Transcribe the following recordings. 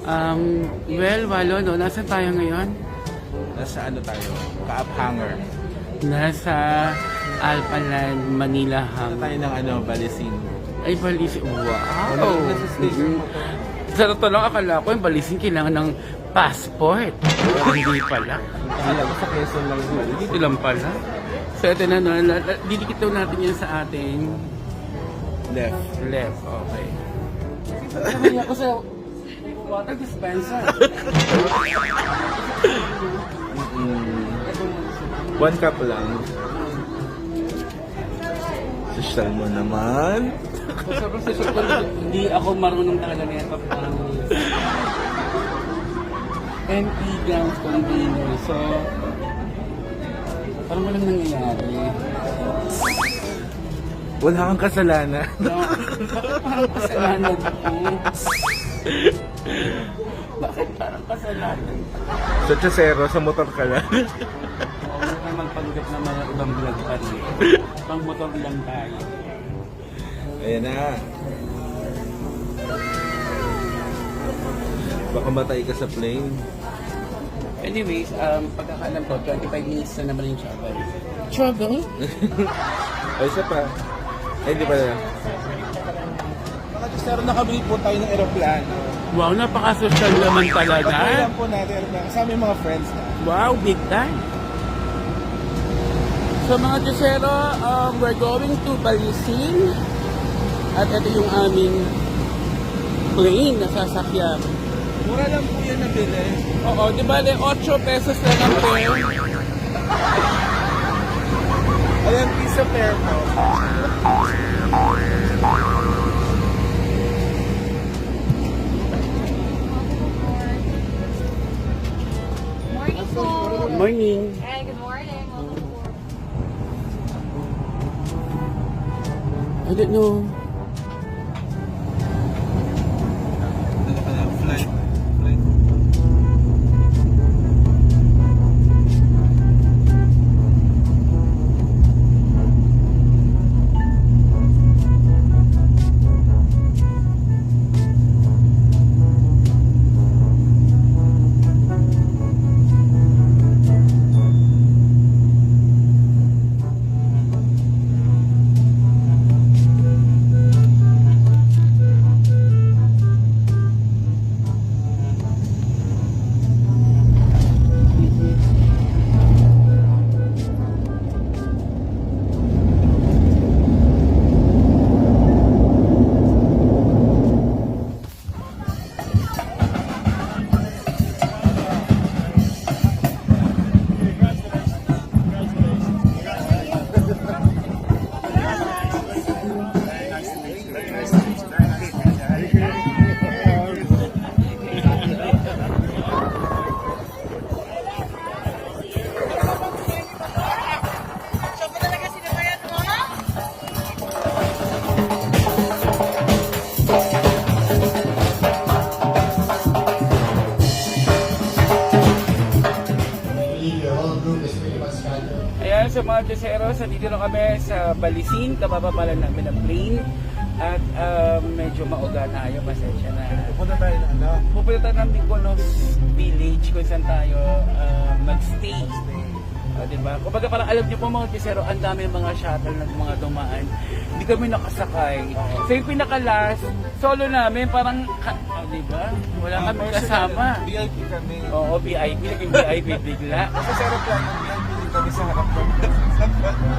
Um, well, Walo, no, nasa tayo ngayon? Nasa ano tayo? Kaap hanger. Nasa Alpaland, Manila Nasa Hang. tayo ng ano, balisin. Ay, balisin. Wow! Yung nasa mo to. Sa totoo lang, akala ko yung balisin kailangan ng passport. Hindi pala. Kala ko sa Quezon lang yun. Dito lang pala. So, ito na, no, la- la- didikit daw natin yan sa ating Left. left. Okay. Sabi ako sa water dispenser. One cup lang. Social mo naman. So, sobrang ko, hindi ako marunong talaga nito. NP grounds container. So, parang walang nangyayari. Wala kang kasalanan. No, parang kasalanan ko? Bakit parang kasalanan? Sa Chasero, sa motor ka lang. Oo, Huwag na magpanggap na mga ibang vlog pa rin. Pang motor lang tayo. Ayan na. Baka matay ka sa plane. Anyways, um, pagkakalam ko, 25 minutes na naman yung travel. Travel? Ay, isa pa. Ay, di pala. Mga Chasero, nakabili po tayo ng aeroplano. Wow, napaka-social naman talaga. Pagkailan po natin aeroplano. Kasama yung mga friends na. Wow, big time. So mga Josero, um, we're going to Balisin. At ito yung aming plane na sasakyan. Mura lang po yan nabili. Oo, di ba? 8 pesos lang ang fare. Ayan, piece of po. Morning. Hi, good morning. Welcome po. I don't know. Mga Josero, sa dito na kami sa Balisin. Kabababa lang namin ng plane. At um, medyo mauga tayo. Pasensya na. Pupunta tayo na ano. Pupunta tayo ng Mykonos Village kung saan tayo uh, magstay. O, diba? Kumbaga parang alam niyo po mga Josero, ang dami mga shuttle na mga dumaan. Hindi kami nakasakay. So yung pinaka-last, solo namin, parang, oh, diba? Wala kami kasama. VIP kami. Oo, VIP. Naging VIP bigla. Kasi sa aeroplano, VIP din kami sa harap.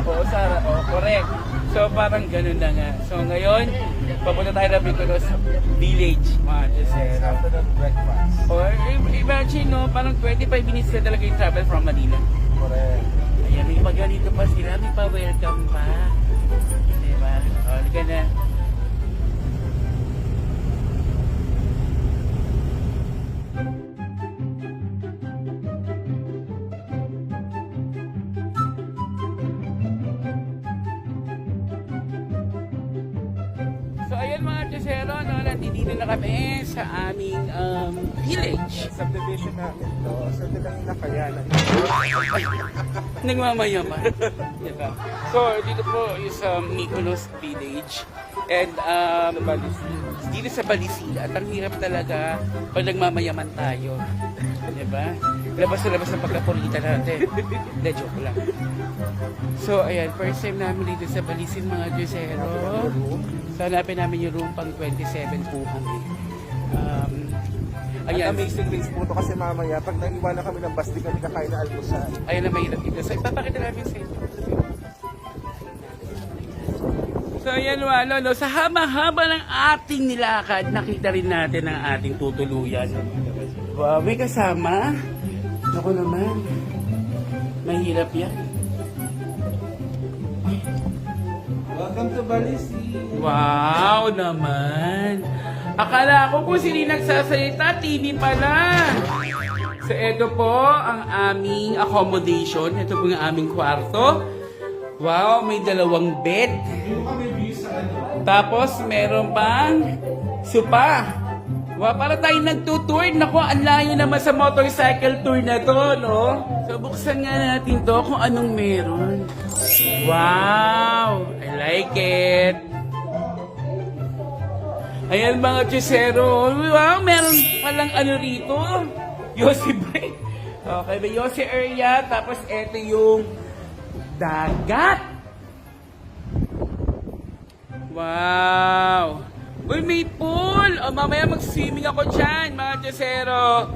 Oo, Sara. Oo, correct. So, parang ganun na nga. So, ngayon, papunta tayo ng Mykonos Village, mga Josero. After that breakfast. Or imagine, no, parang 25 minutes na talaga yung travel from Manila. Correct. Ayan, may mga ganito pa sila, may pa-welcome pa. Mga Josero, no, nandito na kami sa aming um, village. Subdivision namin to. So, ito lang yung nakayanan. Nagmamayaman. diba? So, dito po is um, Mykonos Village. And um, dito sa Balisila. At ang hirap talaga pag nagmamayaman tayo. Di ba? Labas na labas ng pagkapurita natin. Hindi, joke lang. So, ayan, first time namin dito sa Balisin mga Jusero. So, hanapin namin yung room pang 27 po kami. Um, At ayan, amazing race po to kasi mamaya, pag naiwanan kami ng bus, di kami kakain na almusal. ayan na mahirap dito. So, ipapakita namin sa inyo. So, ayan, walo, no? Sa haba-haba ng ating nilakad, nakita rin natin ang ating tutuluyan. Wow, may kasama. Ako naman. Mahirap yan. Welcome to Balisi. Wow naman. Akala ko kung sino nagsasalita, TV pala. So, ito po ang aming accommodation. Ito po yung aming kwarto. Wow, may dalawang bed. Tapos, meron pang supa. Wow, para tayo nagtutour. Naku, ang layo naman sa motorcycle tour na to, no? So, buksan nga natin to kung anong meron. Wow! I like it! Ayan mga chisero. Wow, meron palang ano rito. Yossi Bay. Okay, may Yossi area. Tapos eto yung dagat. Wow! Uy, may pool! O, mamaya mag-swimming ako dyan, mga chisero.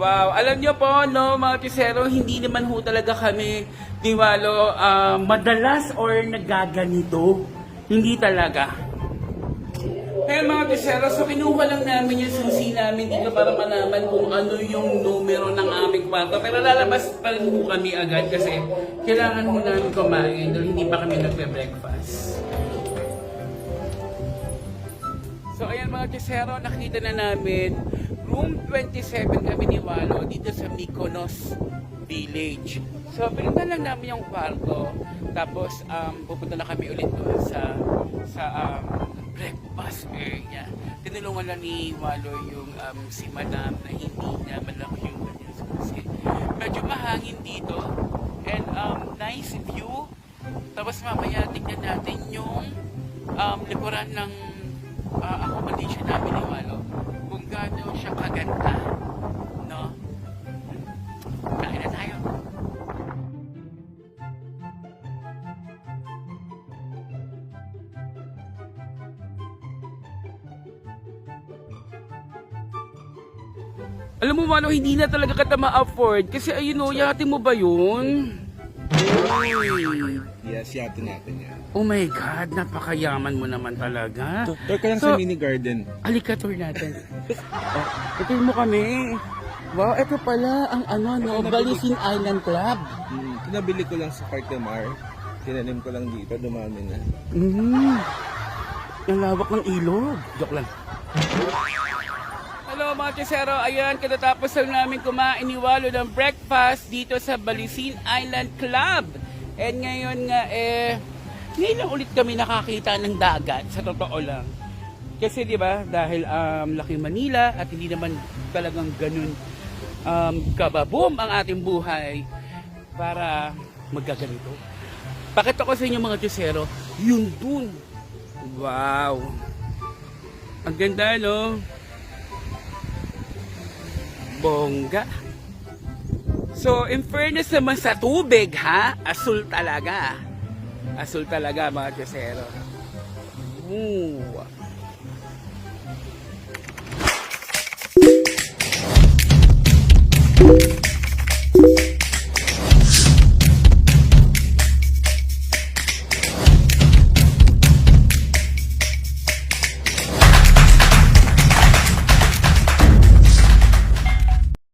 Wow, alam nyo po, no, mga chisero, hindi naman ho talaga kami, diwalo, ah, madalas or nagaganito. Hindi talaga. Kaya mga chisero, so kinuha lang namin yung susi namin dito para malaman kung ano yung numero ng aming kwarto. Pero lalabas pa rin ho kami agad kasi kailangan ho namin kumain hindi pa kami nagbe-breakfast. So ayan mga kisero, nakita na namin room 27 kami ni Walo dito sa Mykonos Village. So pinunta lang namin yung kwarto tapos um, pupunta na kami ulit doon sa sa um, breakfast area. Tinulungan lang ni Walo yung um, si Madam na hindi niya malaki yung kanyang susi. Medyo mahangin dito and um, nice view. Tapos mamaya tignan natin yung um, likuran ng namin ni Walo kung gaano siya kaganda. No? Kain na tayo. Alam mo, Walo, hindi na talaga kita ma-afford kasi ayun o, yate mo ba yun? Uy. Yes, yato natin. Oh my God, napakayaman mo naman talaga. Tour ka lang So- sa mini garden. Halika, tour natin. oh, ito mo kami. Wow, ito pala ang ano, no, Balisin Island Club. Hmm, kinabili ko lang sa Cartemar. Tinanim ko lang dito, dumami na. Mm. Ang lawak ng ilog. Joke lang. Hello mga kisero, ayan, katatapos lang namin kumain ni Walo ng breakfast dito sa Balisin Island Club. And ngayon nga eh, ngayon lang ulit kami nakakita ng dagat, sa totoo lang. Kasi di ba, dahil um, laki Manila at hindi naman talagang ganun um, kababoom ang ating buhay para magkaganito. Pakita ko sa inyo mga Diyosero, yun dun. Wow. Ang ganda, no? Bongga. So, in fairness naman sa tubig, ha? Asul talaga. Asul talaga, mga Diyosero. Ooh.